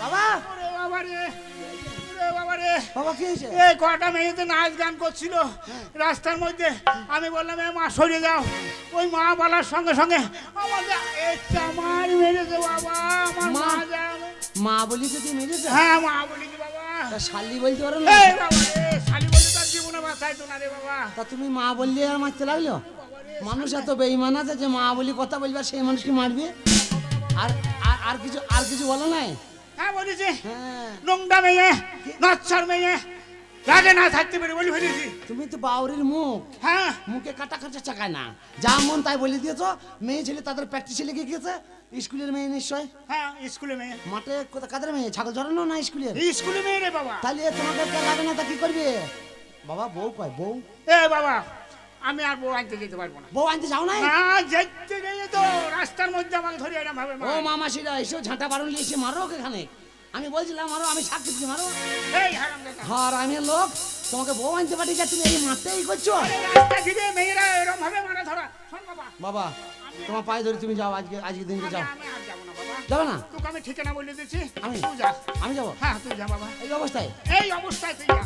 বাবা? বাবা কি হয়েছে? এই কটা মেয়েতে নাচ গান করছিল। রাস্তার মধ্যে আমি বললাম মা সরিয়ে যাও। ওই মা বলার সঙ্গে সঙ্গে আমাকে চামার মেরেছে বাবা আমার মা? মা? বলি তো তুই মেরেছে? হ্যাঁ মা বলিনি বাবা। শালি বলতে পারো না? শালি বলে তার জীবনে বাঁচাই তো না রে বাবা। তা তুমি মা বললে আর মারতে লাগল? মানুষ এত বেইমান আছে যে মা বলি কথা বলবে সেই মানুষকে মারবে? আর আর- কিছু আর কিছু বলো নাই? হ্যাঁ বলেছি। হ্যাঁ। নোংটা মেয়ে নচ্ছর মেয়ে। রাগে না থাকতে পারে বলি ফেলেছি। তুমি তো বাউরির মুখ। হ্যাঁ। মুখে কাটা কাটা চাকায় না। যা মন তাই বলে দিয়েছ মেয়ে ছেলে তাদের প্র্যাকটিসে লেগে গিয়েছে। স্কুলের মেয়ে নিশ্চয়? হ্যাঁ স্কুলে মেয়ে। মাঠে কোথা কাদের মেয়ে? ছাগল চড়ানো না স্কুলের? এই স্কুলে মেয়ে রে বাবা। তাহলে তোমাকে লাগে না তা কি করবে? বাবা বউ কয় বউ। এ বাবা আমি আর বউ আনতে যেতে পারব না। বউ আনতে যাও নাই? না যেতে গিয়ে তো রাস্তার মধ্যে আমাকে ধরে এরকম ভাবে ও। মামাসিরা এসো ঝাঁটা বারণ এসে মারো এখানে। আমি বলছিলাম মারো আমি সাক্ষী দিচ্ছি মারো। এই আর আমি লোক তোমাকে বউ আনতে পারি যা তুমি এই মারতেই করছ। রাস্তা মেয়েরা এরকম ভাবে মারা ধরা। শোন বাবা বাবা তোমার পায়ে ধরে তুমি যাও আজকে আজকে দিনকে যাও। যাব না যাবে না? তোকে আমি ঠিকানা বলে দিচ্ছি আমি? তুই যা। আমি যাব? হ্যাঁ তুই যা বাবা। এই অবস্থায়? এই অবস্থায় তুই যা।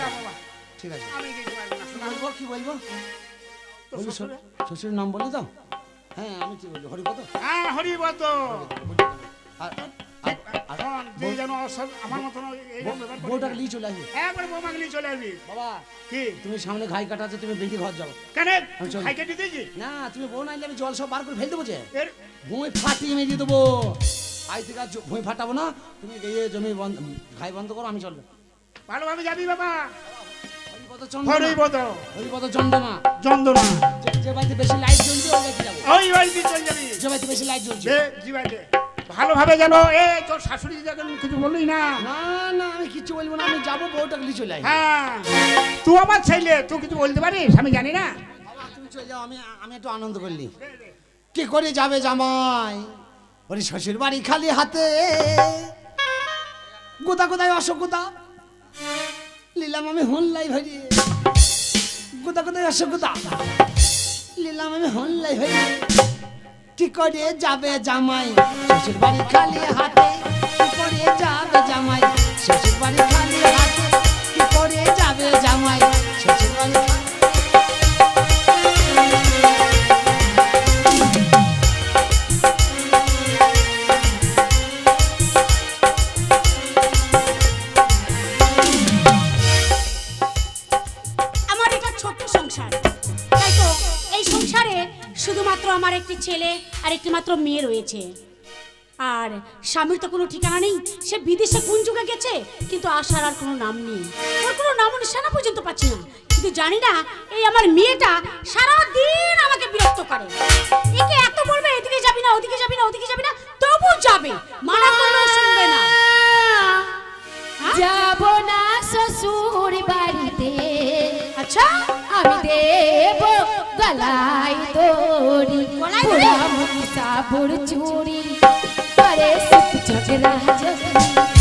যা বাবা। ঠিক আছে। আমি কি বলব? শ্বশুরে? শ্বশুরের নাম বলি তো হ্যাঁ আমি কি বলব হরিপদ। হ্যাঁ আর তুমি সামনে ঘাই কাটা আছে তুমি বেঁধে ঘর যাও। কেন? না তুমি বউ নাইলে আমি জল সব বার করে ফেল দেবো যে। এর ভুঁই ফাটিয়ে মেরিয়ে দেবো। আজ থেকে আর ফাটাবো না। তুমি গিয়ে জমি বন্ধ ঘাই বন্ধ করো আমি চলবে। ভালোভাবে যাবি বাবা। হরিপদ হরিপদ। চন্দ্রমা চন্দনা। যে- যে বাড়িতে বেশি লাইট জ্বলছে ওই বাড়িতে যাব। ওই বাড়িতে চলে যাবি। যে বাড়িতে বেশি লাইট জ্বলছে। যে জীবাইতে ভালোভাবে যেন এ তোর শাশুড়ি যখন কিছু বললি না। না না আমি কিছু বলব না আমি যাব বউটাকে নিয়ে চলে হ্যাঁ। তুই আমার ছেলে তুই কিছু বলতে পারিস? আমি জানি না। তুমি চলে যাও আমি আমি একটু আনন্দ করলি কি করে যাবে জামাই? ওরে শ্বশুর বাড়ি খালি হাতে। গোদা গোদায় অসুবিধা নিলাম আমি হনলাই ভাই গোদা আসো অসুবিধা নিলাম আমি হনলাই ভাই কি করে যাবে জামাই, শ্বশুর বাড়ি খালি হাতে। কি যাবে জামাই, শ্বশুর বাড়ি খালি হাতে। কি করে যাবে জামাই, শ্বশুর বাড়ি রয়েছে আর স্বামীর তো কোনো ঠিকানা নেই সে বিদেশে কোন যুগে গেছে? কিন্তু আসার আর কোনো নাম নেই। ওর কোনো নাম নিশানা পর্যন্ত পাচ্ছি না। কিন্তু জানি না এই আমার মেয়েটা সারা দিন আমাকে বিরক্ত করে। একে এত বলবে এদিকে যাবি না ওদিকে যাবি না ওদিকে যাবি না তবু যাবে। মানা করলেও শুনবে না। হ্যাঁ? যাব না শ্বশুর বাড়িতে। আচ্ছা? আমি দেব গলায় দড়ি। গলায় দড়ি? পোড়া মহিষাপুর চুরি করে সুখ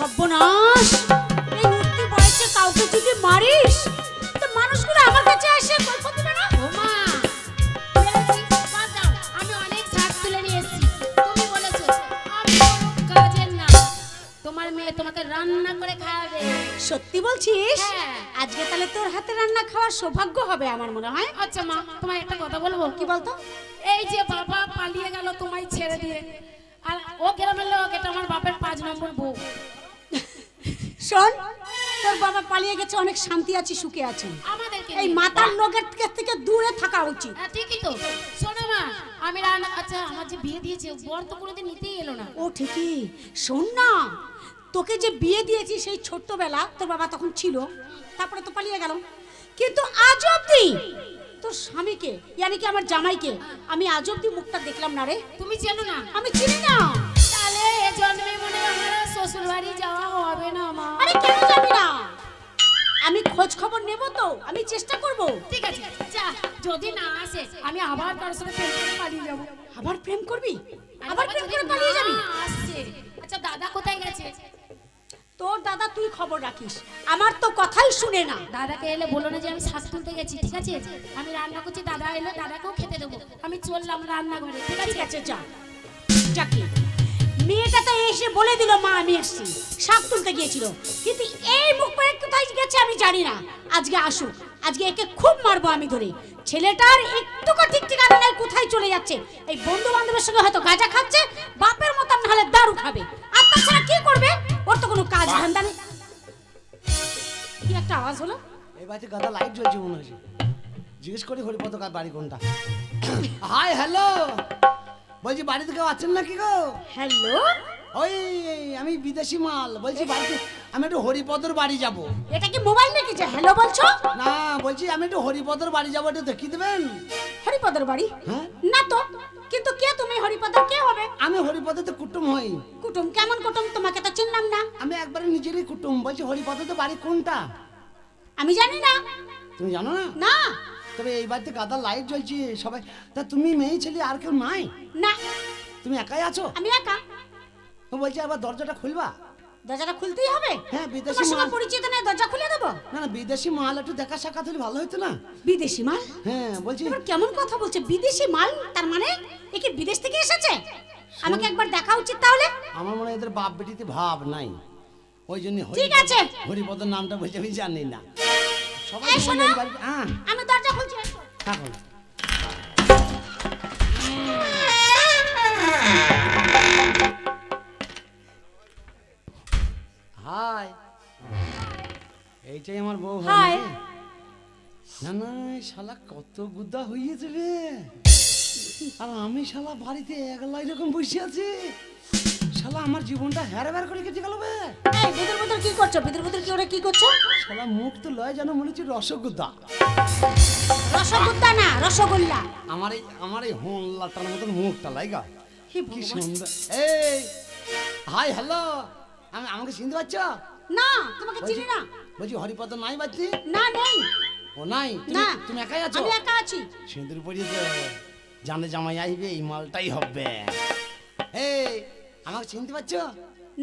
সর্বনাশ! এই উঠতি বয়সে কাউকে যদি মারিস তো মানুষগুলো আমার কাছে এসে গল্প দিবে না? ও মা আমি অনেক শাক তুলে নিয়ে এসেছি। তুমি বলেছ কাজের না। তোমার মেয়ে তোমাকে রান্না করে খাওয়াবে। সত্যি বলছিস? হ্যাঁ। আজকে তাহলে তোর হাতে রান্না খাওয়ার সৌভাগ্য হবে আমার মনে হয়। আচ্ছা মা তোমায় একটা কথা বলব? কি বলতো? এই যে বাবা পালিয়ে গেল তোমায় ছেড়ে দিয়ে। আর ও গ্রামের লোক এটা আমার বাপের পাঁচ নম্বর বউ। শোন তোর বাবা পালিয়ে গেছে অনেক শান্তি আছে সুখে আছে। আমাদেরকে এই। মাতার লোকের থেকে- দূরে থাকা উচিত। হ্যাঁ, ঠিকই তো। শোনো মা আমি রান্না আচ্ছা আমার যে বিয়ে দিয়েছে বর তো কোনোদিন নিতেই এলো না। ও ঠিকই। শোন না তোকে যে বিয়ে দিয়েছি সেই ছোট্টবেলা তোর বাবা তখন ছিল তারপরে তো পালিয়ে গেল। কিন্তু আজ অব্দি তোর স্বামীকে ইয়ানি কি আমার জামাইকে আমি আজ অব্দি মুখটা দেখলাম না রে। তুমি চেনো না। আমি চিনি না। তাহলে এ জন্মে মনে আমার শ্বশুর বাড়ি যাওয়া হবে না মা। আমি খোঁজ খবর নেব তো আমি চেষ্টা করব। ঠিক আছে যা যদি না আসে আমি আবার তার সাথে প্রেম করে পালিয়ে যাব। আবার প্রেম করবি? আবার প্রেম করে পালিয়ে যাবি? আসছে আচ্ছা দাদা কোথায় গেছে? তোর দাদা তুই খবর রাখিস আমার তো কথাই শুনে না। দাদাকে এলে বলো না যে আমি শ্বাস তুলতে গেছি ঠিক আছে? আমি রান্না করছি দাদা এলো দাদাকেও খেতে দেবো। আমি চললাম রান্নাঘরে ঠিক আছে? ঠিক আছে যা। যাকে। মেয়েটা তো এসে বলে দিল মা আমি এসেছি। শাক তুলতে গিয়েছিল। কিন্তু এই মুখ পরে কোথায় গেছে আমি জানি না। আজকে আসুক আজকে একে খুব মারবো আমি ধরে। ছেলেটার একটুকু ঠিক ঠিকানা নেই কোথায় চলে যাচ্ছে? এই বন্ধু বান্ধবের সঙ্গে হয়তো গাঁজা খাচ্ছে বাপের মতন নাহলে দারু খাবে। আর তাছাড়া কি করবে? ওর তো কোনো কাজ ধান্দা নেই। কি একটা আওয়াজ হলো? এই বাড়িতে গাদা লাইট জ্বলছে মনে হচ্ছে। জিজ্ঞেস করি হরিপদ কার বাড়ি কোনটা। Hi hello! বলছি বাড়িতে কেউ আছেন নাকি গো? হ্যালো? ওই আমি বিদেশি মাল। বলছি বাড়িতে আমি একটু হরিপদর বাড়ি যাব। এটা কি মোবাইল নাকি যে হ্যালো বলছো? না বলছি আমি একটু হরিপদর বাড়ি যাব একটু দেখিয়ে দেবেন? হরিপদর বাড়ি? হ্যাঁ? না তো কিন্তু কে তুমি? হরিপদর কে হবে? আমি হরিপদতে কুটুম হই। কুটুম কেমন কুটুম? তোমাকে তো চিনলাম না। আমি একবারে নিজেরই কুটুম। বলছি হরিপদতে বাড়ি কোনটা? আমি জানি না। তুমি জানো না? না। তবে এই বাড়িতে গাদা লাইট জ্বলছে সবাই তা তুমি মেয়ে ছেলে আর কেউ নাই? না। তুমি একাই আছো? আমি একা। ও বলছি আবার দরজাটা খুলবা? দরজাটা খুলতেই হবে? হ্যাঁ, বিদেশি তোমার মাল। পরিচিত নেই দরজা খুলে দেবো? না না বিদেশি মাল একটু দেখা সাক্ষাৎ হলে ভালো হতো না। বিদেশি মাল? হ্যাঁ বলছি এবার কেমন কথা বলছে? বিদেশি মাল তার মানে এ কি বিদেশ থেকে এসেছে? আমাকে একবার দেখা উচিত তাহলে। আমার মনে হয় এদের বাপ বেটিতে ভাব নাই। ওই জন্য ঠিক আছে। হরিপদর নামটা বলছে আমি জানি না। সবাই এই শোনো। হ্যাঁ। আমি দরজা খুলছি এসো। থাকুন হাই। এইটাই আমার বউ হয় হাই। না না শালা কত গুদা হইয়েছে রে। আর আমি শালা বাড়িতে একলা এরকম বসে আছি। শালা আমার জীবনটা হ্যারে ব্যার করে কেটে গেল বে। এই ভিতর ভিতর কি করছ? ভিতর ভিতর কি ওরা কি করছ? শালা মুখ তো লয় যেন মনে হচ্ছে রসগোল্লা। রসগোল্লা না রসগোল্লা। আমার এই আমার এই হোল্লাটার মতন মুখটা লাইগা। কি সুন্দর। এই হাই হ্যালো। আমি আমাকে চিনতে পারছ? না তোমাকে চিনি না। বলছি হরিপদ নাই বাচ্চি না নেই। ও নাই? তুমি- না। তুমি একাই আছো? আমি একা আছি। সিঁদুর পরিয়েছে জানে জামাই আসবে এই মালটাই হবে। এই আমাকে চিনতে পারছ?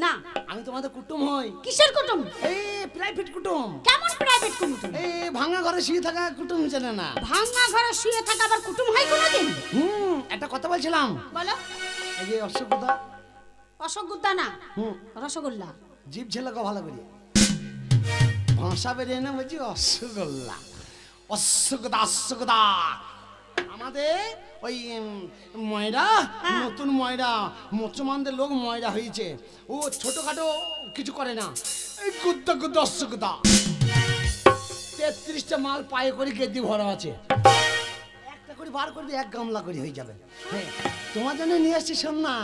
না। আমি তোমাদের কুটুম হই। কিসের কুটুম? এই প্রাইভেট কুটুম। কেমন প্রাইভেট কুটুম এই ভাঙা ঘরে শুয়ে থাকা কুটুম চেনে না। ভাঙা ঘরে শুয়ে থাকা আবার কুটুম হয় কোনোদিন? হুম একটা কথা বলছিলাম। বলো। এই যে অসভ্যতা অসগুদ্দা না? হুম। রসগোল্লা। জীব ছেলেকে ভালো করি ভাষা বেরিয়ে না বলছি অশ্বগোল্লা অশ্বগদা অশ্বগদা আমাদের ওই ময়রা হ্যাঁ। নতুন ময়রা মুসলমানদের লোক ময়রা হয়েছে। ও ছোটখাটো কিছু করে না। গুদ্দা গুদ্দা তেত্রিশটা মাল পায়ে করে গেদি ভরা আছে। একটা করে বার করবি এক গামলা করে হয়ে যাবে। হ্যাঁ তোমার জন্য নিয়ে আসছি শোন না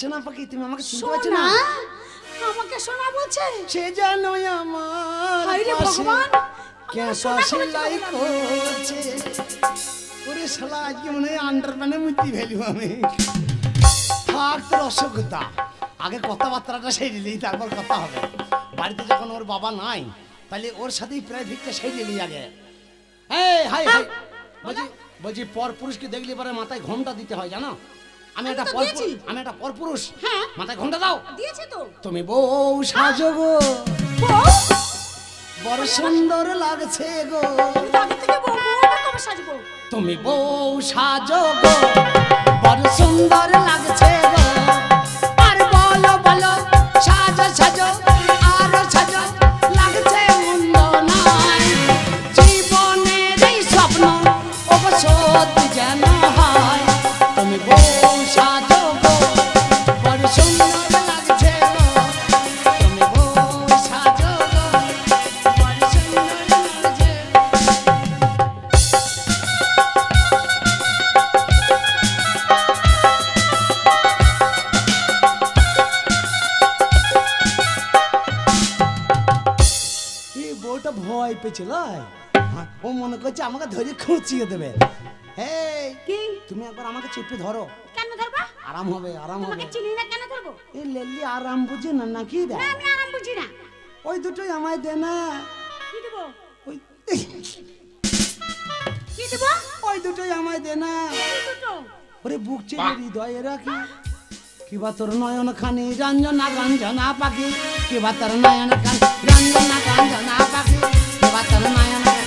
সোনা পাখি তুমি আমাকে চিনতে পারছ না? আমাকে সোনা বলছে? সে যেন আমার হায় রে ভগবান, করছে। ওরে শালা আজকে মনে হয় আন্ডার প্যানে মুতি আমি। থাক তোর অসুখতা আগে কথাবার্তাটা সেরে তারপর কথা হবে। বাড়িতে যখন ওর বাবা নাই তাহলে ওর সাথেই প্রায় ভিক্ষা সেই নিই আগে। এই হাই হাই। বলছি বলছি পর পুরুষকে দেখলে পরে মাথায় ঘোমটা দিতে হয় জানো? আমি একটা তো পর দিয়েছি। আমি একটা পর পুরুষ হ্যাঁ। মাথায় ঘোমটা দাও। দিয়েছে তো। তুমি বউ সাজো গো বড় সুন্দর লাগছে গো। আগে থেকে বউ। সাজবো। তুমি বউ গো, বড় সুন্দর লাগছে গো। আর বলো বলো, সাজো সাজো, আর সাজো, লাগছে নয় জীবনের স্বপ্ন অবশ্য যেন হয়। তুমি বউ পেয়েছিল ও মনে করছে আমাকে ধরে খুঁচিয়ে দেবে। এই কি? তুমি একবার আমাকে চেপে ধরো। কেন ধরবা? আরাম হবে আরাম হবে। চিনি না কেন ধরবো? এই লেলি আরাম বুঝি না নাকি আমি আরাম বুঝি না। ওই দুটোই আমায় দে না। কি দেবো? ওই কি দেবো? ওই দুটোই আমায় দে না। ওরে বুক চেয়ে হৃদয়ে রাখি। কিবা তোর নয়ন খানি, রঞ্জনা রঞ্জনা পাখি, কিবা তোর নয়ন খানি, রঞ্জনা রঞ্জনা পাখি, কিবা তোর নয়ন